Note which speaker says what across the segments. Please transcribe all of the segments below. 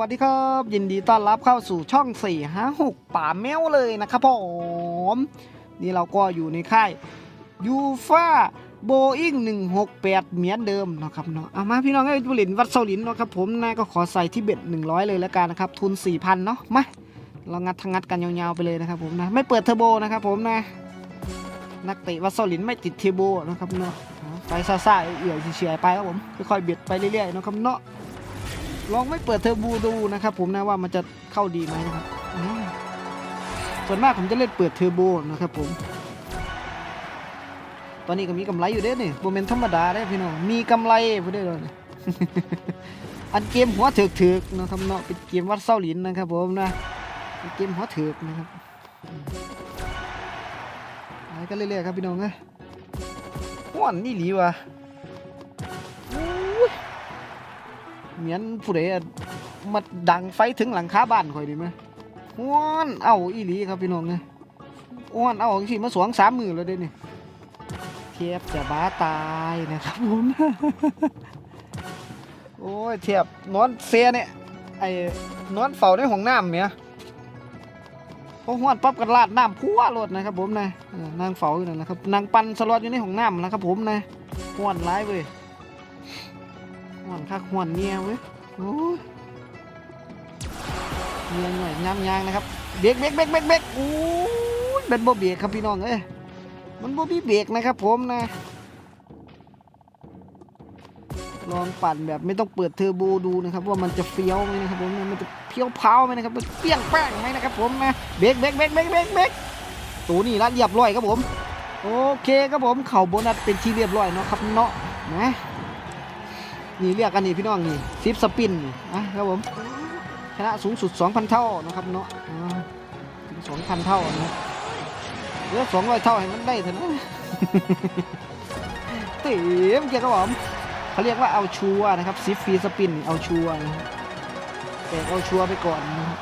Speaker 1: วัสดีครับ ยินดีต้อนรับเข้าสู่ช่อง4 5 6ป่าแมวเลยนะครับผมนี่เราก็อยู่ในค่ายยูฟาโบอิง168 เหมือนเดิมนะครับเนาะเอามาพี่น้องให้บุรินวัดเซาลินเนาะครับผมนะก็ขอใส่ที่เบ็ด100 เลยแล้วกันนะครับทุน 4,000 เนาะมาเรางัดทั้งงัดกันยาวๆไปเลยนะครับผมนะไม่เปิดเทอร์โบนะครับผมนะนักเตะวัดเซาลินไม่ติดเทอร์โบนะครับเนาะไปซ่าๆเอื่อยเฉยๆไปครับผมค่อยๆเบ็ดไปเรื่อยๆเนาะครับเนาะ ลองไม่เปิดเทอร์โบูดูนะครับ ผมนะว่ามันจะเข้าดีไหมนะครับส่วนมากผมจะเล่นเปิดเทอร์โบนะครับผม ตอนนี้ก็มีกำไรอยู่เด้นี่โมเมนธรรมดาได้พี่น้อง มีกำไรพูดได้เลยอันเกมหัวถึกถึกๆนะครับเนาะเป็นเกมวัดเส้าหลินนะครับผมนะเป็นเกมหัวถึกนะครับไปกันเรื่อยๆครับพี่น้องเอ้ยห้วนนี่หลีวะ เหมือนผู้ใดมาดังไฟถึงหลังคาบ้านข่อยดีไหมอ้วนเอาอีหลีครับพี่น้องเนี่ยอ้วนเอาสิมาสวงสามมือแล้วเด้นี่เทียบจะบ้าตายนะครับผมโอ้ยเทียบนอนเสียเนี่ยไอ้นอนเฝ้าในห้องน้ำเนี่ยพอหวดปั๊บกันลาดน้ำพัวรถนะครับผมนะนางเฝ้าอยู่นั่นนะครับนางปันสล็อตอยู่ในห้องน้ำนะครับผมนะหวนร้ายเว้ย หวนคักหวนเนี่ยเว้ยโอ้ยเนียหน่อยย้ำยางนะครับ เบรกเบรกเบรกเบรกเบรกโอ้ยเป็นบ่เบรกครับพี่น้องเอ้ยมันโบ่มีเบรกนะครับ ผมนะ ลองปั่นแบบไม่ต้องเปิดเทอร์โบดูนะครับ ว่ามันจะเฟี้ยวไหมนะครับผมมันจะเพี้ยวเผาไหมนะครับมันเปี้ยงแป้งไหมนะครับ ผมนะเบรกเบรกเบรกเบรกเบรกเบรกตัวนี้ละเรียบร้อยครับผม โอเคครับผมเข่าโบนัสเป็นที่เรียบร้อยเนาะครับเนาะนะ นี่เรียกกันนี่พี่น้องนี่ซิปสปินนะครับผมชนะสูงสุด 2,000 เท่านะครับเนาะอ่าถึง2,000 เท่านะเหลือ200 เท่าให้มันได้เถอะนะเต็มเกียร์ครับผมเขาเรียกว่าเอาชัวนะครับซิปฟรีสปินเอาชัวนะครับแต่เอาชัวไปก่อนนะครับ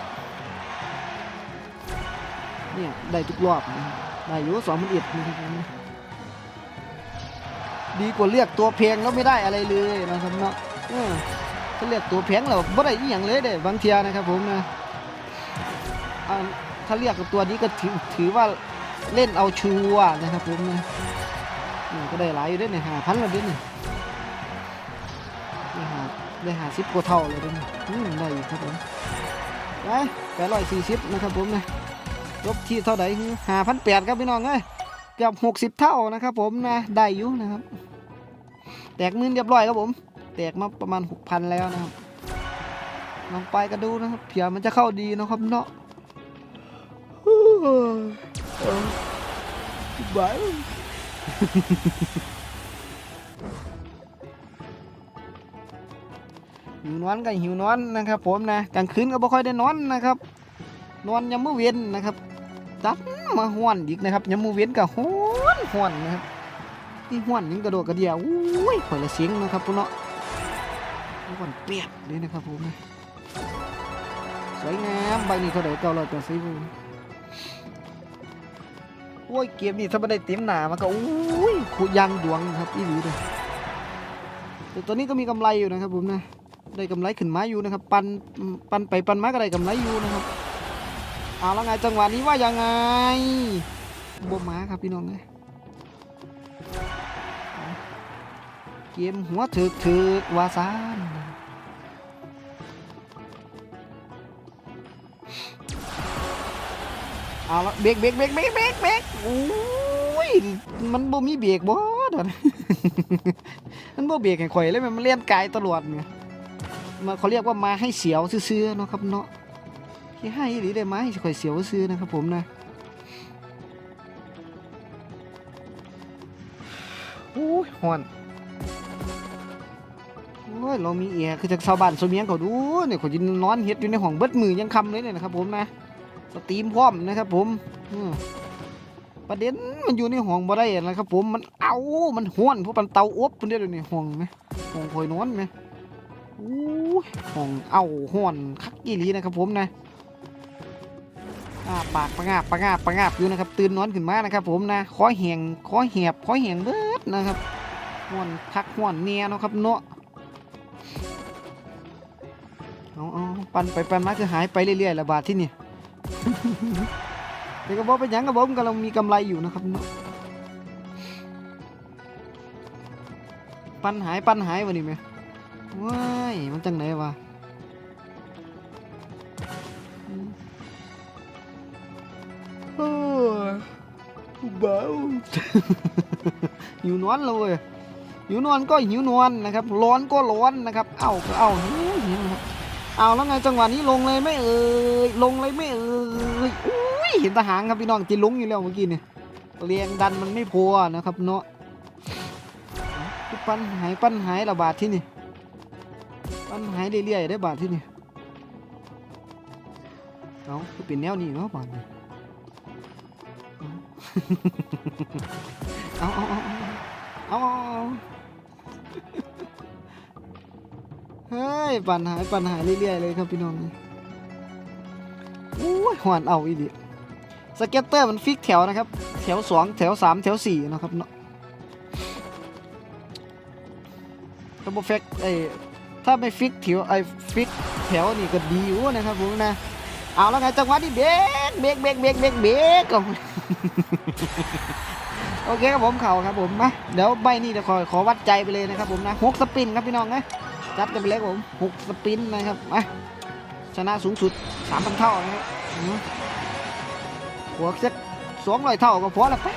Speaker 1: เนี่ยได้ทุกรอบนะได้อยู่สองพันเอ็ดนะครับ ดีกว่าเลือกตัวแพงแล้วไม่ได้อะไรเลยนะครับเนาะเออถ้าเลือกตัวแพงแล้วไม่ได้อหย่างเลยเด้บางเทียนะครับผมนะถ้าเลือกกับตัวนี้ก็ถือถือว่าเล่นเอาชัวนะครับผมนะก็ได้หลายอยู่ด้วยเนี่ยหาพันแล้วเด้เนี่ยได้หาได้หาสิบกว่าเท่าเลยด้เนี่ยได้อยู่ครับผมไปแปดร้อยสี่สิบนะครับผมนะลบที่เท่าไหร่หาพันแปดครับพี่น้องเอ้ยเกือบหกสิบเท่านะครับผมนะได้อยู่นะครับ แตกมือเรียบร้อยครับผม แตกมาประมาณหกพันแล้วนะครับ ลองไปกันดูนะครับเผื่อมันจะเข้าดีนะครับเนาะบายหิวนอนกันหิวนอนนะครับผมนะกลางคืนก็ไม่ค่อยได้นอนนะครับ นอนยามมื้อเวียนนะครับจัดมาห้วนอีกนะครับยามมือเว้นกับห้วนห้วนนะครับ ที่ห้วนนี่กระโดดกระเดียวอุ้ยข่อยละเสียงนะครับพุ่นเนาะห้วนเปียกเลยนะครับผมนะสวยงามใบนี้เท่าไหร่เก้าร้อยแปดสิบโอ้ยเกมนี้ถ้าไม่ได้เต็มหนามันก็อุ้ยขุยางดวงครับอีหลีเลยแต่ตัวนี้ก็มีกำไรอยู่นะครับผมนะได้กำไรขึ้นมาอยู่นะครับ ปันปันไปปันมาก็ได้กำไรอยู่นะครับเอาแล้วไงจังหวะนี้ว่ายังไงบวม้าครับพี่น้องเล กมหัวถึกถึกวาซานเอาละเบรกเบรกเบรกเบรกเบรกเบรกโอ้ยมันบ่มีเบรกบ่เดี๋ยวนมันบ่เบรกให้ข่อยเลยมันเลียนกายตลอดเนี่ยมาเขาเรียกว่ามาให้เสียวซื่อๆเนาะครับเนาะที่ให้หรือได้ไหมข่อยเสียวซื้อนะครับผมนะโอ้ยหอน ยเรามีเอียคือจากชาวบ้านสวนเมียงเขาดูเนี่ยเขายินนอนเฮ็ดอยู่ในห้องเบิดมือยังคำเลยเนี่ยนะครับผมนะสตรีมพร้อมนะครับผมประเด็นมันอยู่ในห้องบ่ได้นะครับผมมันเอามันห้วนเพราะมันเตาอบมันเดียวนี่ห้องไหมห้องคอยนอนไหมโอ้ห้องเอาห้วนคักอีหลีนะครับผมนะอาปากประงาบประงาบประงาบอยู่นะครับตื่นนอนขึ้นมานะครับ ผมนะคอแหงคอแหบคอแหงเบิดนะครับห้วนพักห้วนเนียนะครับเนาะ เอาเอาปั่นไปปั่นมาคือหายไปเรื่อยๆละบาทที่นี่แต่ก็บอกเป็นหยังกับผมกำลังมีกำไรอยู่นะครับเนาะปันหายปันหายวะนี่ไหมว้ายมันจังไหนวะอืมโอ้ยเบาหิวนอนเลยเว้ยหิวนอนก็หิวนอนนะครับ ร้อนก็ร้อนนะครับ เอ้าก็เอ้าหิวหิวนะครับ เอาแล้วไงจังหวะนี้ลงเลยไม่เอ่ยลงเลยไม่เอ่ยอุ้ยเห็นทหารครับพี่น้องจีลุงอยู่แล้วเมื่อกี้เนี่ยเรียงดันมันไม่พอนะครับเนาะปั้นหายปั้นหายระบาดที่นี่ปั้นหายเรื่อยๆได้บาดที่นี่เอาคือเป็นแนวนี้เนาะบาดนี่เอาเอาเอาเอา เฮ้ยปันหายปันหายเรื่อยๆเลยครับพี่น้องโอ้ยหวานเอาอีดิสเก็ตเตอร์มันฟิกแถวนะครับ แถวสองแถวสามแถวสี่นะครับเนาะถ้าบ่ฟิกไอ้ถ้าไม่ฟิกแถวไอ้ฟิกแถวนี่ก็ดีอยู่นะครับผมนะเอาแล้วไงจังหวะนี้เบรกเบรกเบรกเบรกเบรกเบรกก่อนโอเคครับผมเข่าครับผมมาเดี๋ยวใบนี้เดี๋ยวขอขอวัดใจไปเลยนะครับผมนะหกสปินครับพี่น้องนะ จัดกันไปเลยครับผมหกสปินนะครับมาชนะสูงสุดสามพันเท่านะครับหัวสักสองร้อยเท่าก็พอแล้วไป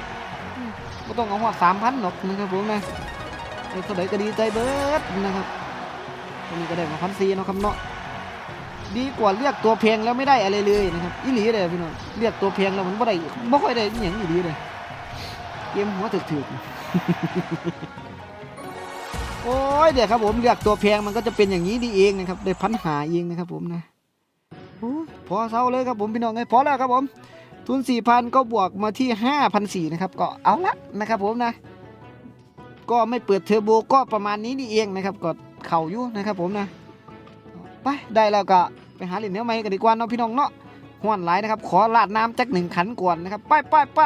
Speaker 1: อืมไม่ต้องเอาหัวสามพันหรอกนะครับผมนะเออเขาได้ก็ดีใจเบิดนะครับตัวนี้ก็ได้มาพันซีเนาะครับเนาะดีกว่าเรียกตัวเพลงแล้วไม่ได้อะไรเลยนะครับอีหลีเลยพี่น้องเรียกตัวเพลงแล้วมันไม่ได้ไม่ค่อยได้อย่างอีหลีเลยเกมหัวถึกๆ โอ้ยเดี๋ยวครับผมเรียกตัวเพงมันก็จะเป็นอย่างนี้ดีเองนะครับได้พันหาเองนะครับผมนะอพอเศร้าเลยครับผมพี่น้องไงพอแล้วครับผม ทุนสี่พันก็บวกมาที่ห้าพันสี่นะครับก็เอาละนะครับผมนะ ก็ไม่เปิดเทอร์โบก็ประมาณนี้นี่เองนะครับก็เข่าอยู่นะครับผมนะไปได้แล้วก็ไปหาเหรียญเนื้อไม้กันดีกว่าเนาะพี่น้องเนาะห้วนไหลนะครับขอลาดน้ำจักหนึ่งขันก่อนนะครับไปไปไป